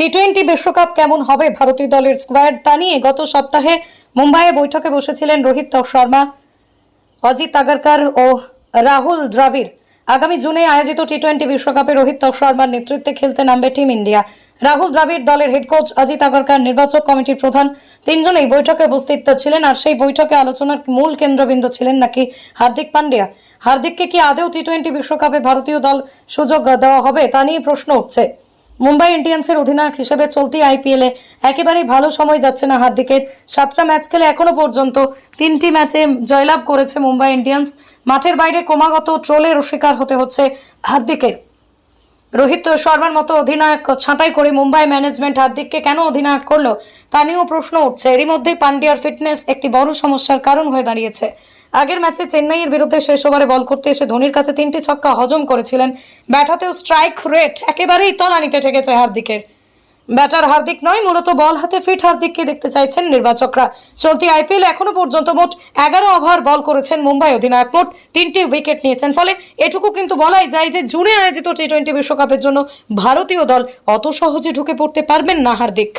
T twenty বিশ্বকাপ কেমন হবে ভারতীয় দলের স্কোয়াড তা নিয়ে গত সপ্তাহে মুম্বাইয়ে বৈঠকে বসেছিলেন রোহিত শর্মা, অজিত আগারকার ও রাহুল দ্রাবিড়। আগামী জুনে আয়োজিত টি টোয়েন্টি বিশ্বকাপে রোহিত শর্মার নেতৃত্বে খেলতে নামবে টিম ইন্ডিয়া। রাহুল দ্রাবিড় দলের হেড কোচ অজিত আগারকার নির্বাচক কমিটির প্রধান। তিনজনেই বৈঠকে উপস্থিত ছিলেন আর সেই বৈঠকে আলোচনার মূল কেন্দ্রবিন্দু ছিলেন নাকি হার্দিক পান্ডিয়া। হার্দিককে কি আদেও টি টোয়েন্টি বিশ্বকাপে ভারতীয় দল সুযোগ দেওয়া হবে তা নিয়ে প্রশ্ন উঠছে। মুম্বাই ইন্ডিয়ান্সের অধিনায়ক হিসেবে চলতি আইপিএলে একেবারেই ভালো সময় যাচ্ছে না হার্দিকের। সাতটা ম্যাচ খেলে এখনও পর্যন্ত তিনটি ম্যাচে জয়লাভ করেছে মুম্বাই ইন্ডিয়ান্স। মাঠের বাইরে ক্রমাগত ট্রোলের শিকার হতে হচ্ছে হার্দিকের। রোহিত শর্মার মতো অধিনায়ক ছাঁটাই করে মুম্বাই ম্যানেজমেন্ট হার্দিককে কেন অধিনায়ক করল, তা নিয়েও প্রশ্ন উঠছে। এরই মধ্যেই পান্ডিয়ার ফিটনেস একটি বড় সমস্যার কারণ হয়ে দাঁড়িয়েছে। আগের ম্যাচে চেন্নাইয়ের বিরুদ্ধে শেষ ওভারে বল করতে এসে ধোনির কাছে তিনটি ছক্কা হজম করেছিলেন। ব্যাটাতেও স্ট্রাইক রেট একেবারেই তলানিতে ঠেকেছে হার্দিকের। ব্যাটার হার্দিক নয়, মূলত বল হাতে ফিট হার্দিককে দেখতে চাইছেন নির্বাচকরা। চলতি আইপিএল এখনও পর্যন্ত মোট এগারো ওভার বল করেছেন মুম্বাই অধিনায়ক। মোট তিনটি উইকেট নিয়েছেন, ফলে এটুকু কিন্তু বলাই যায় যে জুনে আয়োজিত টি টোয়েন্টি বিশ্বকাপের জন্য ভারতীয় দল অত সহজে ঢুকে পড়তে পারবেন না হার্দিক।